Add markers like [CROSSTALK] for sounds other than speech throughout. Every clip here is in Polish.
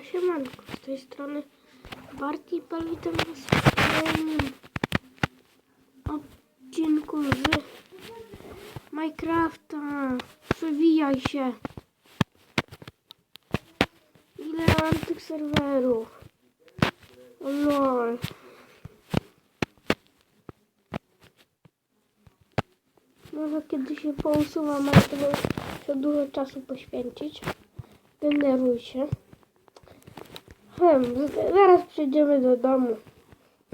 No siemanko, z tej strony Barty Pel, witam was w kolejnym odcinku z Minecrafta. Przewijaj się. Ile mam tych serwerów? O lol. Może kiedy się pousuwam, ale to dużo czasu poświęcić. Denerwuj się. Z- zaraz przejdziemy do domu.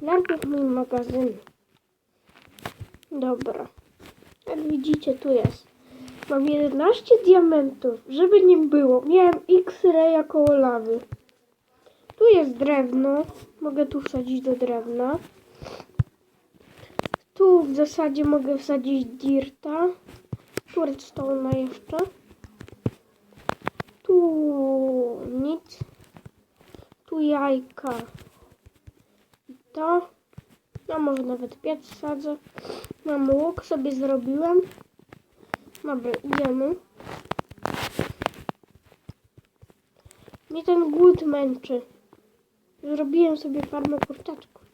Najpierw mój magazyn. Dobra. Jak widzicie, tu jest. Mam 11 diamentów. Żeby nie było, miałem X-raya koło lawy. Tu jest drewno. Mogę tu wsadzić do drewna. Tu w zasadzie mogę wsadzić dirta. Tu redstone'a jeszcze. Tu nic. Tu jajka. I to. No może nawet piec wsadzę. Mam łuk sobie zrobiłem. Dobra, idziemy. Mnie ten głód męczy. Zrobiłem sobie farmę kurczaczków.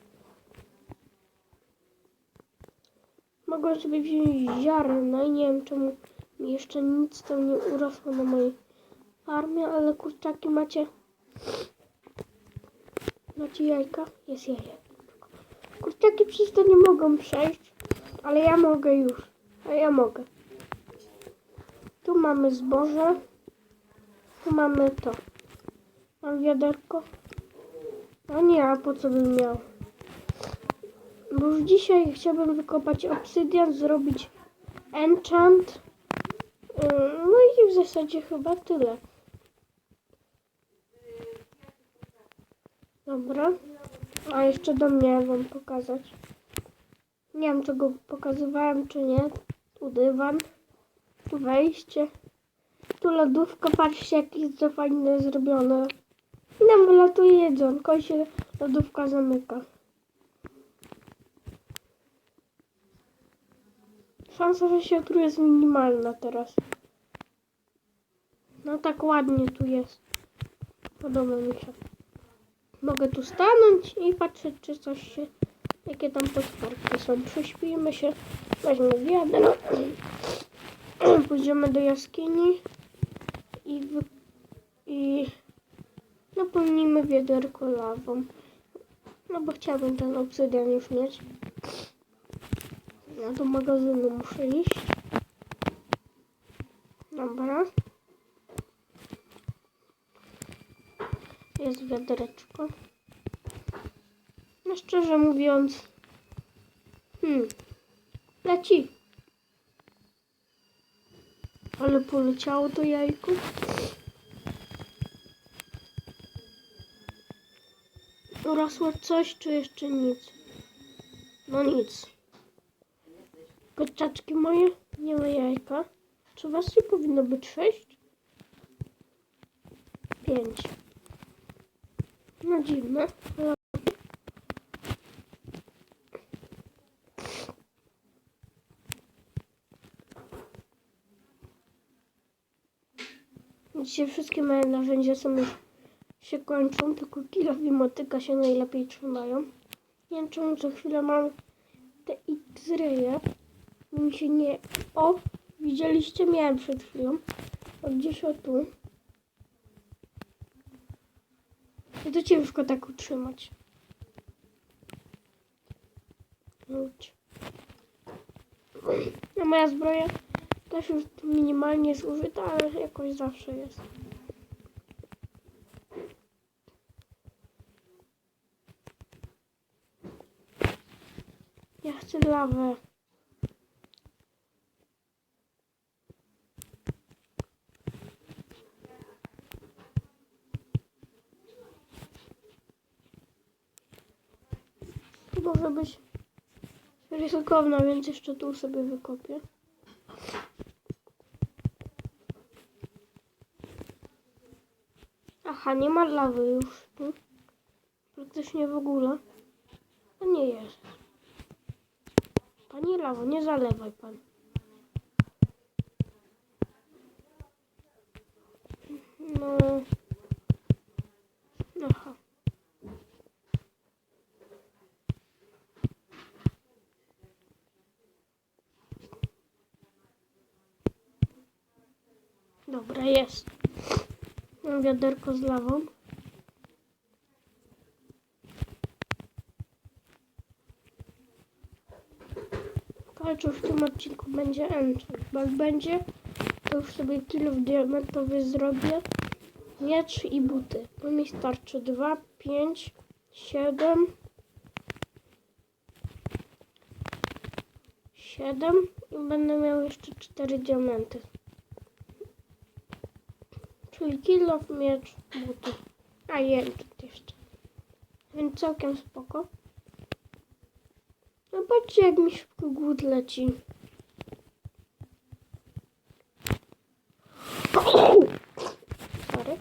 Mogłem sobie wziąć ziarno i nie wiem czemu mi jeszcze nic tam nie urosło na mojej farmie, ale kurczaki macie. Macie jajka? Jest jajek. Kurczaki przez to nie mogą przejść, ale ja mogę już. A ja mogę. Tu mamy zboże. Tu mamy to. Mam wiaderko. A nie, a po co bym miał? Bo już dzisiaj chciałbym wykopać obsydian, zrobić enchant. Yy, No i w zasadzie chyba tyle. Dobra. A jeszcze dom miałem wam pokazać. Nie wiem, czy go pokazywałem, czy nie. Tu dywan. Tu wejście. Tu lodówka. Patrzcie, jak jest to fajnie zrobione. I nam wylatuje jedzonko i się lodówka zamyka. Szansa, że się tu jest minimalna teraz. No tak ładnie tu jest. Podoba mi się. Mogę tu stanąć i patrzeć, czy coś się... Jakie tam potworki są. Prześpijmy się. Weźmy wiadro. [CLEARS THROAT] Pójdziemy do jaskini. I... I... Napełnimy wiaderko lawą. No bo chciałbym ten obsydian już mieć. Ja do magazynu muszę iść. Dobra. Jest wiadereczko. No szczerze mówiąc... Hmm. Leci. Ale poleciało to jajko. Urosło coś, czy jeszcze nic? No nic. Kurczaczki moje, nie ma jajka. Czy was nie powinno być sześć? Pięć. No dziwne. ale- Dzisiaj wszystkie moje narzędzia są już się kończą, tylko kilof i motyka się najlepiej trzymają. Nie wiem czemu co chwilę mam te X-raye. Mi się nie... O! Widzieliście? Miałem przed chwilą. O, gdzieś o tu. To ciężko tak utrzymać. Chodź. No moja zbroja też już minimalnie zużyta, ale jakoś zawsze jest. Ja chcę lawę. Może być ryzykowna, więc jeszcze tu sobie wykopię. Aha, nie ma lawy już tu. Praktycznie w ogóle. A nie jest. Panie lawo, nie zalewaj pan. No. Jest. Mam wiaderko z lawą. Już w tym odcinku będzie enchant? Bo jak będzie, to już sobie kilo diamentowy zrobię. Miecz i buty. To mi starczy 2, 5, 7, 7 i będę miał jeszcze 4 diamenty. Czyli kilo, miecz, buty. A enchant jeszcze. Więc całkiem spoko. No jak mi szybko głód leci. Sorry.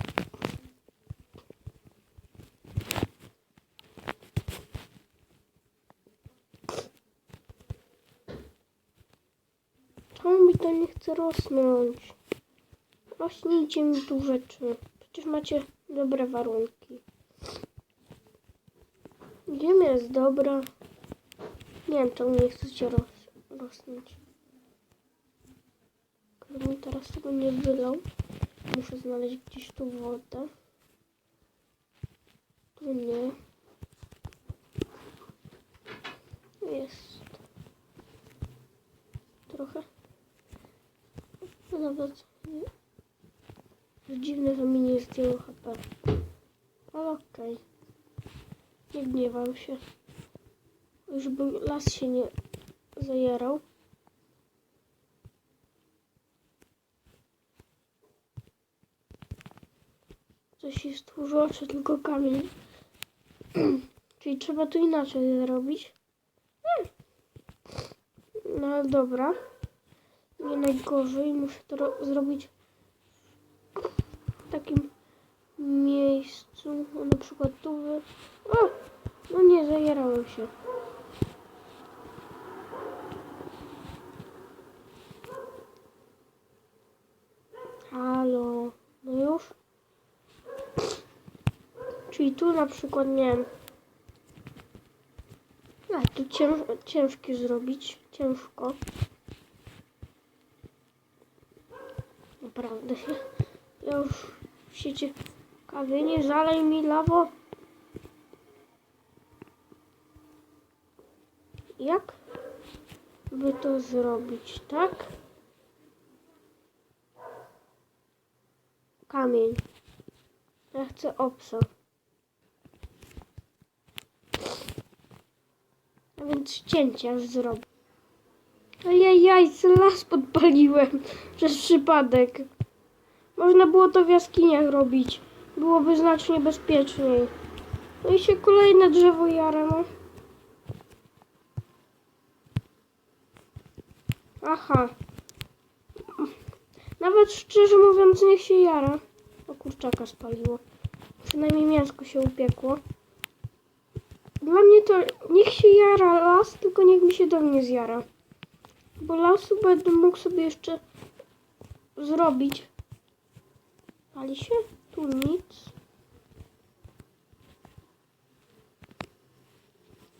Czemu mi to nie chce rosnąć? Rośnijcie mi tu rzeczy. Przecież macie dobre warunki. Ziemia jest dobra. Nie wiem, czemu nie chcecie ros rosnąć. Gdybym teraz tego nie wylał, muszę znaleźć gdzieś tu wodę. Tu nie. Jest. Trochę. Nawet. Dziwne, że mi nie zdjęło HP. Ale okej. Nie gniewam się. Żeby las się nie zajarał. Coś się stworzyło, czy tylko kamień. [CLEARS THROAT] Czyli trzeba to inaczej zrobić. Hmm. No dobra. Nie najgorzej. Muszę to ro- zrobić w takim miejscu. O, na przykład tu. Wy... O! No nie, zajarałem się. Halo, no już? Czyli tu na przykład, nie wiem. A, tu cięż, ciężkie zrobić, ciężko. Naprawdę. Ja już się ciekawie, nie zalej mi lawo. Jak by to zrobić, tak? Kamień. Ja chcę opsa. A więc cięcia już zrobię. Ajajaj, las podpaliłem przez przypadek. Można było to w jaskiniach robić. Byłoby znacznie bezpieczniej. No i się kolejne drzewo jara, no. Aha. Nawet szczerze mówiąc, niech się jara. O kurczaka spaliło. Przynajmniej mięsko się upiekło. Dla mnie to niech się jara las, tylko niech mi się do mnie zjara. Bo lasu będę mógł sobie jeszcze zrobić. Pali się? Tu nic.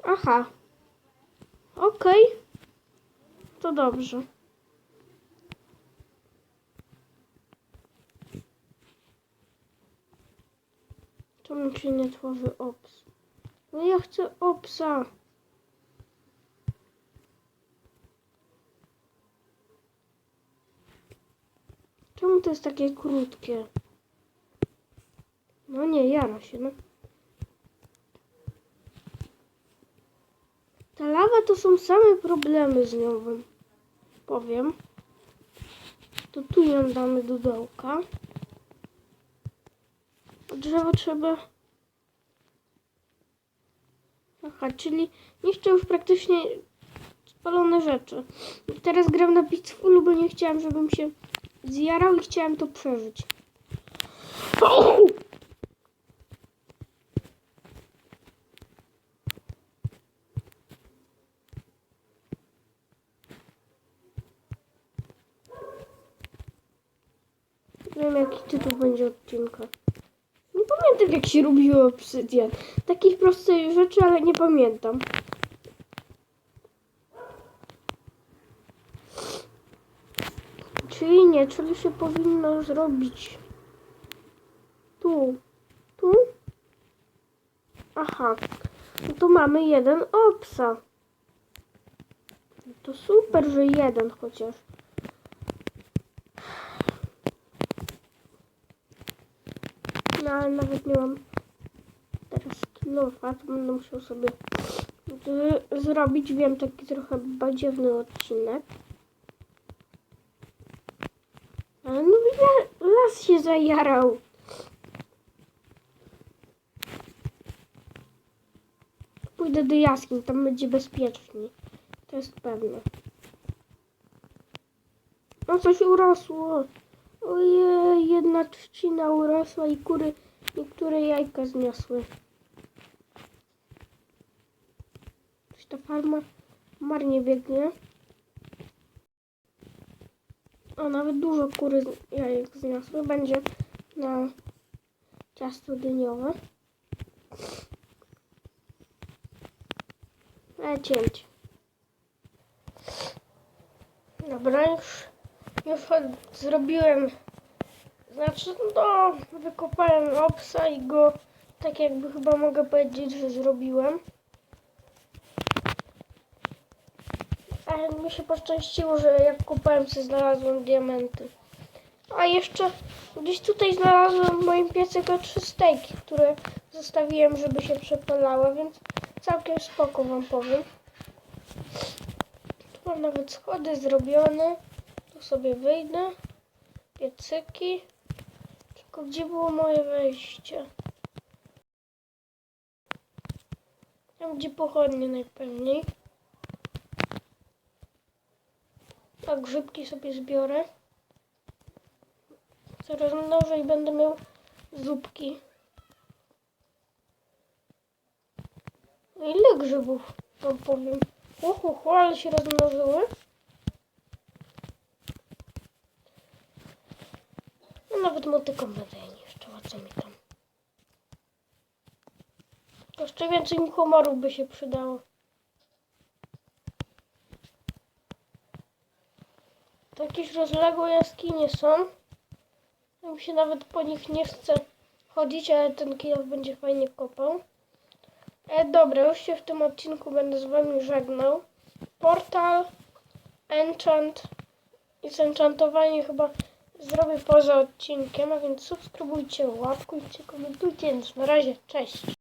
Aha. Okej. To dobrze. Czemu się nie tworzy ops? No ja chcę opsa. Czemu to jest takie krótkie? Nie, jara się, no. Ta lawa to są same problemy z nią, powiem. To tu ją damy do dołka. A drzewo trzeba... Aha, czyli niszczę już praktycznie spalone rzeczy. Teraz gram na Peacefulu, bo nie chciałam, żebym się zjarał i chciałam to przeżyć. Nie wiem, jaki tytuł będzie odcinka. Nie pamiętam, jak się robiło obsydian. Takich prostych rzeczy, ale nie pamiętam. Czyli nie czyli się powinno zrobić tu, tu. Aha, no to mamy jeden obsa. To super, że jeden chociaż. No ale nawet nie mam teraz kilofa, to będę musiał sobie zrobić, wiem, taki trochę badziewny odcinek. Ale no ja, las się zajarał. Pójdę do jaskiń, tam będzie bezpieczniej. To jest pewne. No coś urosło. Jedna trzcina urosła i kury niektóre jajka zniosły. Coś ta farma marnie biegnie. O, nawet dużo kury jajek zniosły. Będzie na ciasto dyniowe. E, cięć. Dobra, już, już zrobiłem, znaczy, no, wykopałem obsa i go, tak jakby chyba mogę powiedzieć, że zrobiłem. Ale mi się poszczęściło, że jak kopałem, to znalazłem diamenty. A jeszcze gdzieś tutaj znalazłem w moim piecyku trzy stejki, które zostawiłem, żeby się przepalały, więc całkiem spoko wam powiem. Tu mam nawet schody zrobione. Sobie wyjdę. Piecyki. Tylko gdzie było moje wejście? Tam gdzie pochodnie najpewniej. A grzybki sobie zbiorę. Zaraz mnożę i będę miał zupki. No Ile grzybów wam powiem? Uhu, hu, ale się rozmnożyły. Nawet motyką będę je niszczyła, co mi tam. Jeszcze więcej mi komorów by się przydało. Jakieś rozległe jaskinie są. Mi się nawet po nich nie chce chodzić, ale ten kilof będzie fajnie kopał. E, dobra, już się w tym odcinku będę z wami żegnał. Portal, enchant i zenchantowanie chyba zrobię poza odcinkiem, a więc subskrybujcie, łapkujcie, komentujcie, więc na razie, cześć!